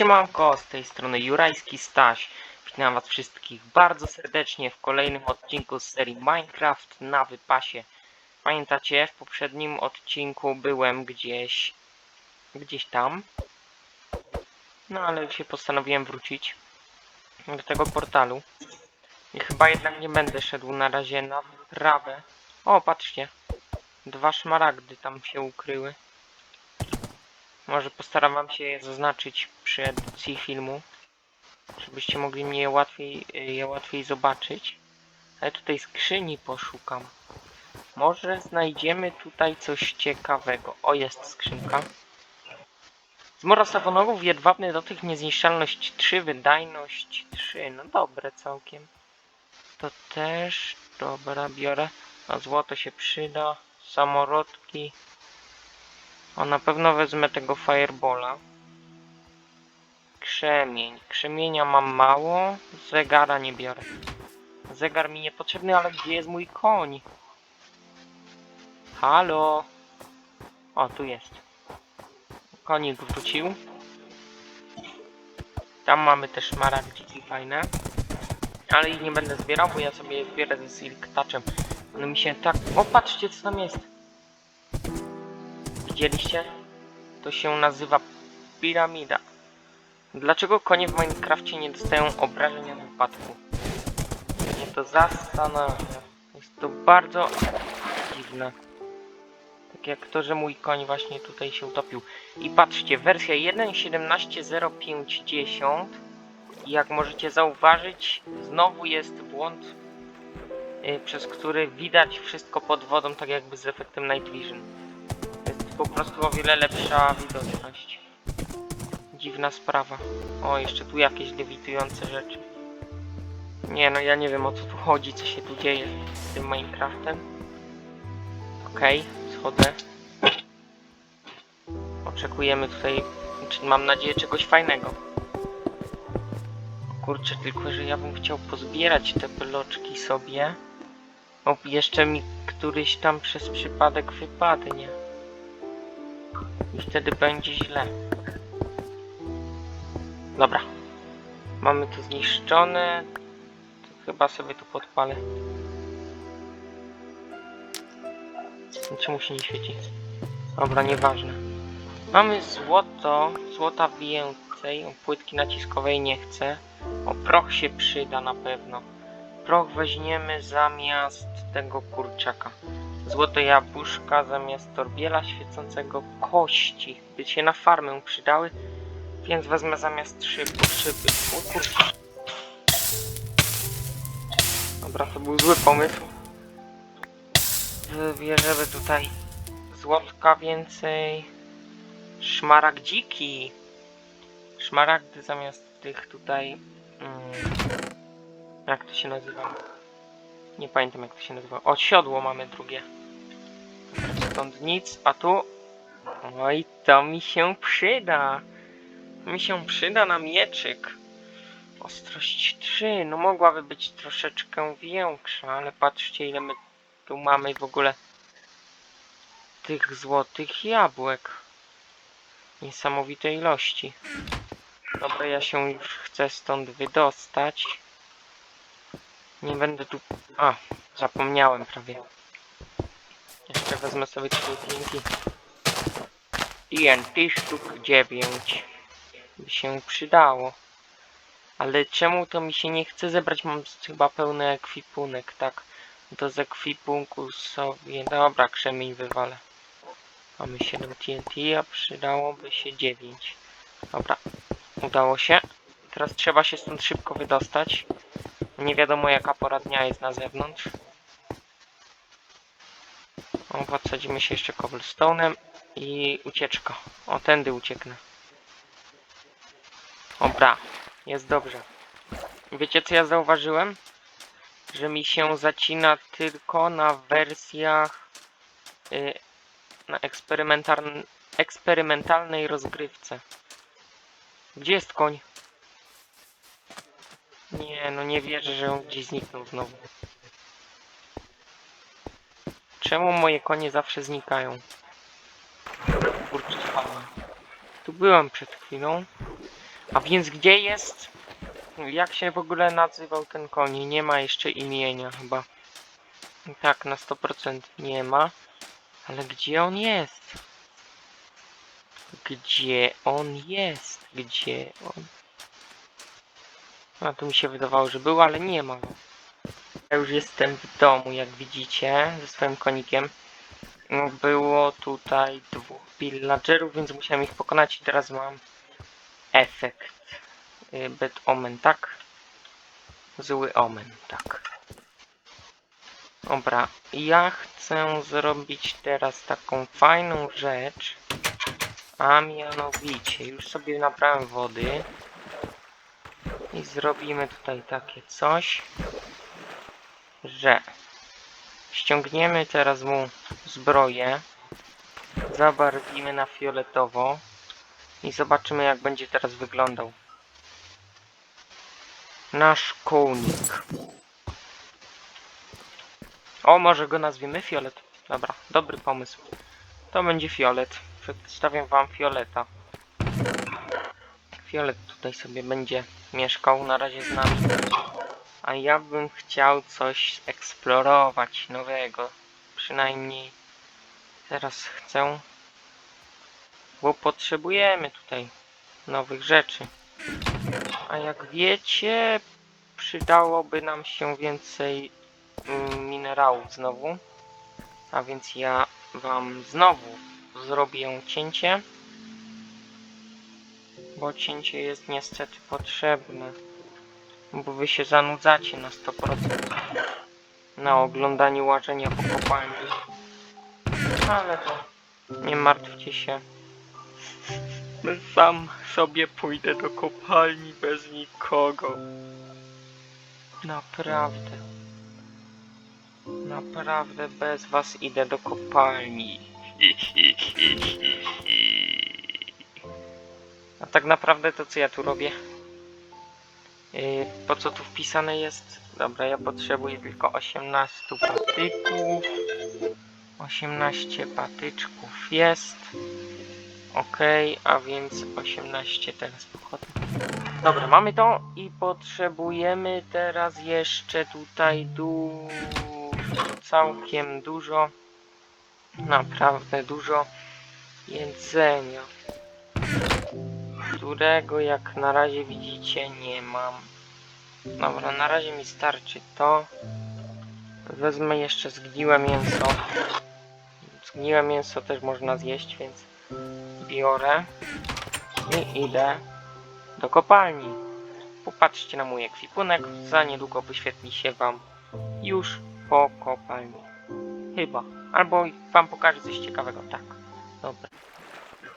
Siemanko, z tej strony Jurajski Staś. Witam was wszystkich bardzo serdecznie w kolejnym odcinku z serii Minecraft na wypasie. Pamiętacie, w poprzednim odcinku byłem gdzieś... gdzieś tam. No ale się postanowiłem wrócić do tego portalu. I chyba jednak nie będę szedł na razie na prawe. O, patrzcie. Dwa szmaragdy tam się ukryły. Może postaram się je zaznaczyć przy edycji filmu, żebyście mogli mnie je łatwiej, je łatwiej zobaczyć. Ale tutaj skrzyni poszukam. Może znajdziemy tutaj coś ciekawego. O, jest skrzynka. Zmora sawonorów, jedwabny dotyk, niezniszczalność 3, wydajność 3. No dobre całkiem. To też, dobra, biorę. A złoto się przyda. Samorodki. O, na pewno wezmę tego Firebola. Krzemień. Krzemienia mam mało. Zegara nie biorę. Zegar mi niepotrzebny, ale gdzie jest mój koń? Halo? O, tu jest. Konik wrócił. Tam mamy też szmaragdziki fajne. Ale ich nie będę zbierał, bo ja sobie je zbierę ze Silk Touchem. One mi się tak... O, patrzcie co tam jest. Widzieliście? To się nazywa piramida. Dlaczego konie w Minecrafcie nie dostają obrażenia w wypadku? Mnie to zastanawia. Jest to bardzo dziwne. Tak jak to, że mój koń właśnie tutaj się utopił. I patrzcie, wersja 1.17.050 i jak możecie zauważyć, znowu jest błąd, yy, przez który widać wszystko pod wodą, tak jakby z efektem Night Vision po prostu o wiele lepsza widoczność. Dziwna sprawa. O, jeszcze tu jakieś lewitujące rzeczy. Nie no, ja nie wiem o co tu chodzi, co się tu dzieje z tym Minecraftem. Okej, schodzę. Oczekujemy tutaj, mam nadzieję, czegoś fajnego. Kurczę, tylko że ja bym chciał pozbierać te bloczki sobie. O, jeszcze mi któryś tam przez przypadek wypadnie. I wtedy będzie źle. Dobra. Mamy to zniszczone. To chyba sobie tu podpalę. Czemu się nie świeci? Dobra, nieważne. Mamy złoto. Złota więcej. Płytki naciskowej nie chcę. O, proch się przyda na pewno. Proch weźmiemy zamiast tego kurczaka. Złote jabłuszka zamiast torbiela świecącego kości. By się na farmę przydały, więc wezmę zamiast szybu szyby. O kurczę. Dobra, to był zły pomysł. Wybierzemy tutaj złotka więcej. Szmaragdziki. Szmaragdy zamiast tych tutaj... Mm, jak to się nazywa? Nie pamiętam jak to się nazywa. O, mamy drugie. Stąd nic, a tu... Oj, to mi się przyda. Mi się przyda na mieczyk. Ostrość 3, no mogłaby być troszeczkę większa, ale patrzcie ile my tu mamy w ogóle tych złotych jabłek. Niesamowite ilości. Dobra, ja się już chcę stąd wydostać. Nie będę tu... A, zapomniałem prawie. Jeszcze wezmę sobie tutaj TNT. TNT sztuk 9. By się przydało. Ale czemu to mi się nie chce zebrać? Mam chyba pełny ekwipunek, tak? To z ekwipunku sobie... Dobra, krzemień wywalę. Mamy 7 TNT, a przydałoby się 9. Dobra, udało się. Teraz trzeba się stąd szybko wydostać. Nie wiadomo jaka pora dnia jest na zewnątrz. O, podsadzimy się jeszcze cobblestone'em i ucieczka. O, tędy ucieknę. Dobra, jest dobrze. Wiecie co ja zauważyłem? Że mi się zacina tylko na wersjach y, na eksperymentaln eksperymentalnej rozgrywce. Gdzie jest koń? Nie, no nie wierzę, że on gdzieś zniknął znowu. Czemu moje konie zawsze znikają? Kurczę. Tu byłem przed chwilą. A więc gdzie jest? Jak się w ogóle nazywał ten koń? Nie ma jeszcze imienia chyba. Tak, na 100% nie ma. Ale gdzie on jest? Gdzie on jest? Gdzie on? A tu mi się wydawało, że był, ale nie ma go. Ja już jestem w domu, jak widzicie, ze swoim konikiem. No, Było tutaj dwóch pillagerów, więc musiałem ich pokonać i teraz mam efekt. Y, Bad omen, tak? Zły omen, tak. Dobra, ja chcę zrobić teraz taką fajną rzecz. A mianowicie, już sobie nabrałem wody. I zrobimy tutaj takie coś, że ściągniemy teraz mu zbroję, zabarwimy na fioletowo i zobaczymy jak będzie teraz wyglądał. Nasz konik. O, może go nazwiemy Fiolet. Dobra, dobry pomysł. To będzie Fiolet. Przedstawiam wam Fioleta. Fiolet tutaj sobie będzie mieszkał na razie z nami. A ja bym chciał coś eksplorować nowego. Przynajmniej teraz chcę. Bo potrzebujemy tutaj nowych rzeczy. A jak wiecie, przydałoby nam się więcej mm, minerałów znowu. A więc ja wam znowu zrobię cięcie. Bo cięcie jest niestety potrzebne. Bo wy się zanudzacie na 100% na oglądaniu łażenia po kopalni. Ale to nie martwcie się. Sam sobie pójdę do kopalni bez nikogo. Naprawdę. Naprawdę bez was idę do kopalni. A tak naprawdę to co ja tu robię? Yy, po co tu wpisane jest? Dobra, ja potrzebuję tylko 18 patyków. 18 patyczków jest. Ok, a więc 18 teraz pochodni. Dobra, mamy to i potrzebujemy teraz jeszcze tutaj dużo, całkiem dużo, naprawdę dużo jedzenia, którego jak na razie widzicie nie mam. Dobra, na razie mi starczy to. Wezmę jeszcze zgniłe mięso. Zgniłe mięso też można zjeść, więc biorę i idę do kopalni. Popatrzcie na mój ekwipunek, za niedługo wyświetli się wam już po kopalni. Chyba. Albo wam pokażę coś ciekawego. Tak. Dobra.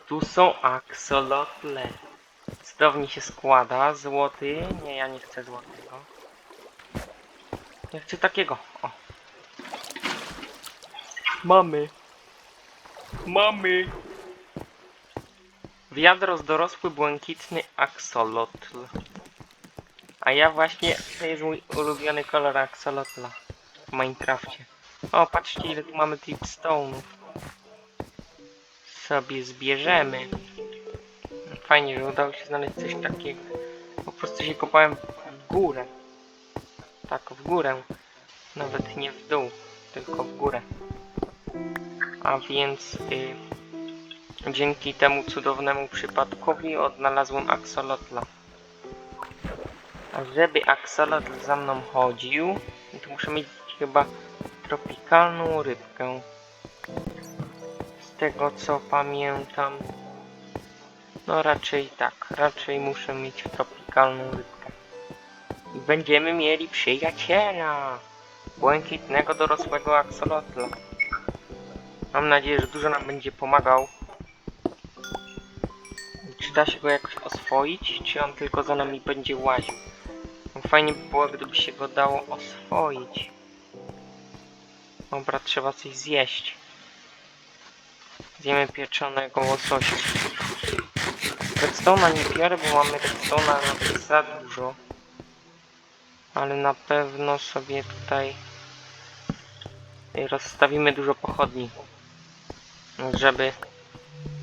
Tu są aksolotle. Cudownie się składa. Złoty. Nie, ja nie chcę złotego. Ja chcę takiego. O. Mamy. Mamy. Wiadros dorosły błękitny aksolotl. A ja właśnie, to jest mój ulubiony kolor aksolotla w Minecrafcie. O, patrzcie ile tu mamy tipstone'ów. Sobie zbierzemy. Fajnie, że udało się znaleźć coś takiego. Po prostu się kopałem w górę. Tak, w górę. Nawet nie w dół, tylko w górę. A więc... Y Dzięki temu cudownemu przypadkowi odnalazłem aksolotla. A żeby aksolotl za mną chodził, to muszę mieć chyba tropikalną rybkę. Z tego co pamiętam. No raczej tak, raczej muszę mieć tropikalną rybkę. I będziemy mieli przyjaciela! Błękitnego dorosłego aksolotla. Mam nadzieję, że dużo nam będzie pomagał. Czy da się go jakoś oswoić, czy on tylko za nami będzie łaził? No Fajnie by było, gdyby się go dało oswoić. Dobra, trzeba coś zjeść. Zjemy pieczonego łososia. Redstone'a nie biorę, bo mamy redstone'a za dużo. Ale na pewno sobie tutaj rozstawimy dużo pochodni. Żeby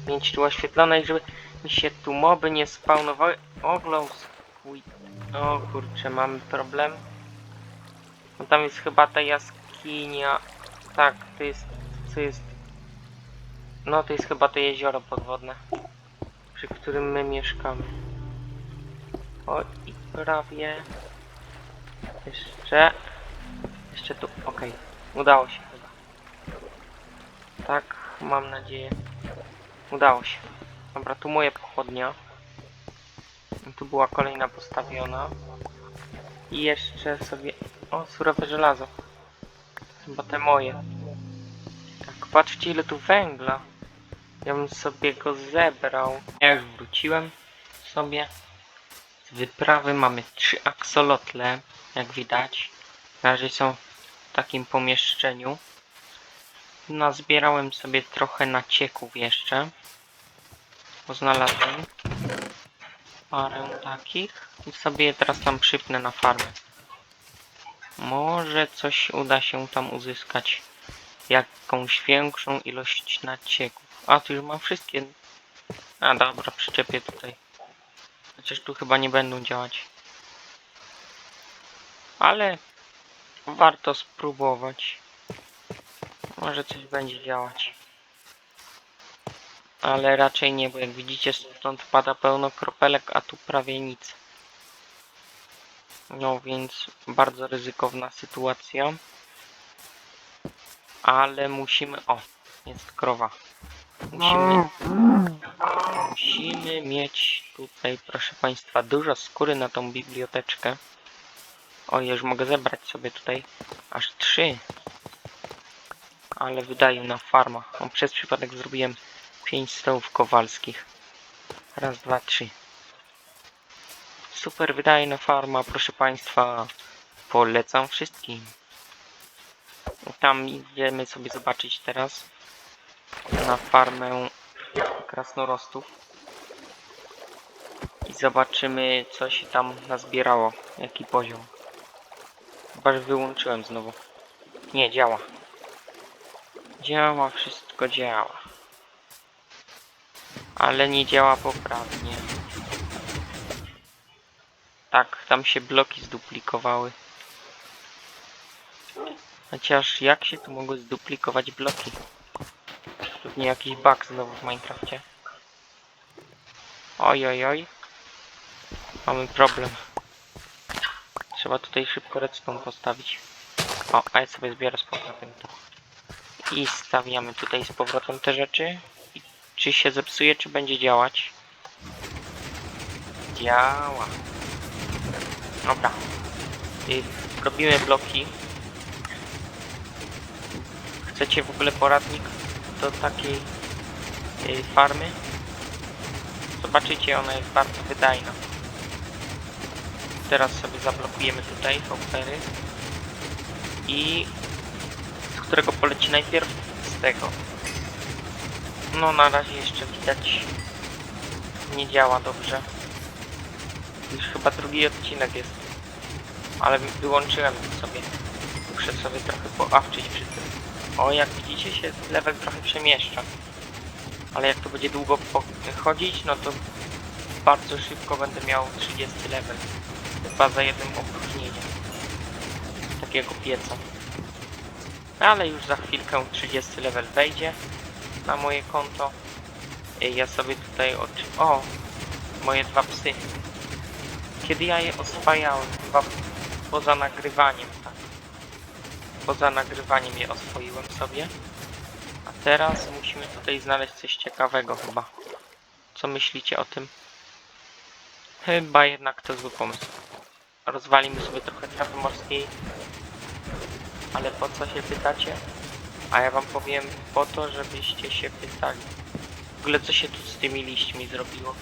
mieć tu oświetlone i żeby mi się tu moby nie spawnowały. Oglows. O kurczę, mamy problem. No tam jest chyba ta jaskinia. Tak, to jest. Co jest. No to jest chyba to jezioro podwodne. Przy którym my mieszkamy. O i prawie. Jeszcze. Jeszcze tu. Okej. Udało się chyba. Tak, mam nadzieję. Udało się. Dobra, tu moje pochodnia. Tu była kolejna postawiona. I jeszcze sobie... O, surowe żelazo. Chyba te moje. Tak, patrzcie ile tu węgla. Ja bym sobie go zebrał. Ja już wróciłem sobie. Z wyprawy mamy trzy aksolotle, jak widać. Na razie są w takim pomieszczeniu. Nazbierałem sobie trochę nacieków jeszcze. Bo znalazłem parę takich i sobie je teraz tam przypnę na farmę. Może coś uda się tam uzyskać. Jakąś większą ilość nacieków. A, tu już mam wszystkie. A, dobra, przyczepię tutaj. Chociaż tu chyba nie będą działać. Ale warto spróbować. Może coś będzie działać. Ale raczej nie, bo jak widzicie stąd pada pełno kropelek, a tu prawie nic. No więc bardzo ryzykowna sytuacja. Ale musimy... O, jest krowa. Musimy... Musimy mieć tutaj, proszę Państwa, dużo skóry na tą biblioteczkę. O, już mogę zebrać sobie tutaj aż trzy. Ale wydaje na farma. O, przez przypadek zrobiłem 5 stołów kowalskich. Raz, dwa, trzy. Super wydajna farma, proszę Państwa. Polecam wszystkim. Tam idziemy sobie zobaczyć teraz na farmę krasnorostów. I zobaczymy, co się tam nazbierało. Jaki poziom. Chyba, że wyłączyłem znowu. Nie, działa. Działa, wszystko działa ale nie działa poprawnie. Tak, tam się bloki zduplikowały. Chociaż jak się tu mogły zduplikować bloki? Pewnie jakiś bug znowu w Minecrafcie. Oj, oj, oj. Mamy problem. Trzeba tutaj szybko redstone postawić. O, a ja sobie zbiorę z powrotem to. I stawiamy tutaj z powrotem te rzeczy. Czy się zepsuje, czy będzie działać? Działa. Dobra. Y, robimy bloki. Chcecie w ogóle poradnik do takiej y, farmy? Zobaczycie, ona jest bardzo wydajna. Teraz sobie zablokujemy tutaj hoppery. I z którego poleci najpierw? Z tego. No na razie jeszcze widać nie działa dobrze. Już chyba drugi odcinek jest. Ale wyłączyłem sobie. Muszę sobie trochę poawczyć przy tym. O, jak widzicie się level trochę przemieszcza. Ale jak to będzie długo chodzić, no to bardzo szybko będę miał 30 level. Chyba za jednym opróżnieniem. Takiego pieca. Ale już za chwilkę 30 level wejdzie na moje konto. I Ja sobie tutaj. O! Moje dwa psy. Kiedy ja je oswajałem? Chyba poza nagrywaniem, tak. Poza nagrywaniem je oswoiłem sobie. A teraz musimy tutaj znaleźć coś ciekawego chyba. Co myślicie o tym? Chyba jednak to zły pomysł. Rozwalimy sobie trochę trawy morskiej. Ale po co się pytacie? A ja wam powiem po to, żebyście się pytali. W ogóle co się tu z tymi liśćmi zrobiło?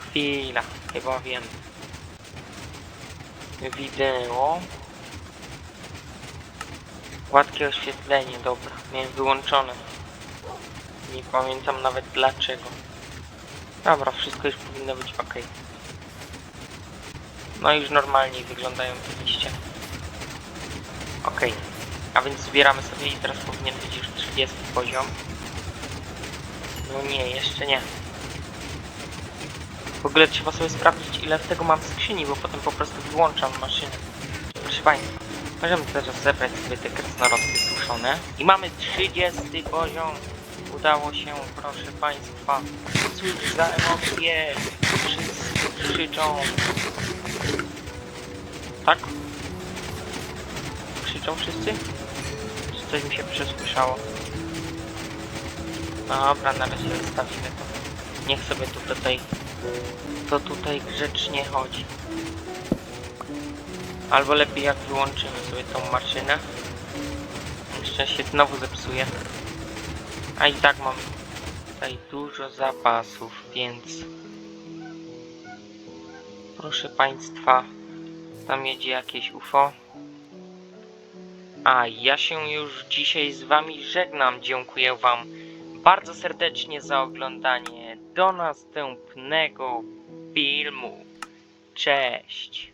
Chwila, chyba wiem. Wideo. Gładkie oświetlenie, dobra. Miałem wyłączone. Nie pamiętam nawet dlaczego. Dobra, wszystko już powinno być ok. No już normalniej wyglądają te liście. Okej. A więc zbieramy sobie i teraz powinien być już 30 poziom. No nie, jeszcze nie. W ogóle trzeba sobie sprawdzić ile w tego mam skrzyni, bo potem po prostu wyłączam maszynę. Proszę Państwa, możemy teraz zebrać sobie te krasnoludki suszone. I mamy 30 poziom. Udało się, proszę Państwa. Cóż za emocje. Wszyscy krzyczą. Tak? Krzyczą wszyscy? Czy coś mi się przesłyszało? Dobra, na razie zostawimy to. Niech sobie tu tutaj to tutaj grzecznie chodzi. Albo lepiej jak wyłączymy sobie tą maszynę. Jeszcze się znowu zepsuje. A i tak mam tutaj dużo zapasów, więc proszę Państwa, tam jedzie jakieś UFO. A ja się już dzisiaj z Wami żegnam. Dziękuję Wam bardzo serdecznie za oglądanie. Do następnego filmu. Cześć.